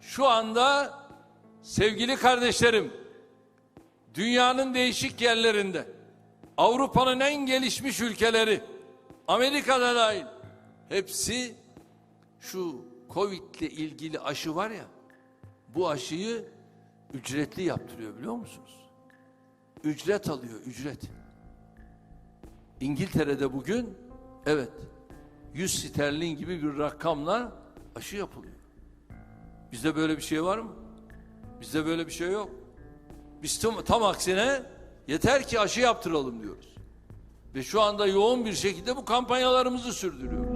Şu anda sevgili kardeşlerim dünyanın değişik yerlerinde Avrupa'nın en gelişmiş ülkeleri Amerika'da dahil hepsi şu Covid ile ilgili aşı var ya bu aşıyı ücretli yaptırıyor biliyor musunuz? Ücret alıyor ücret. İngiltere'de bugün evet 100 sterlin gibi bir rakamla aşı yapılıyor. Bizde böyle bir şey var mı? Bizde böyle bir şey yok. Biz tam, tam aksine yeter ki aşı yaptıralım diyoruz. Ve şu anda yoğun bir şekilde bu kampanyalarımızı sürdürüyoruz.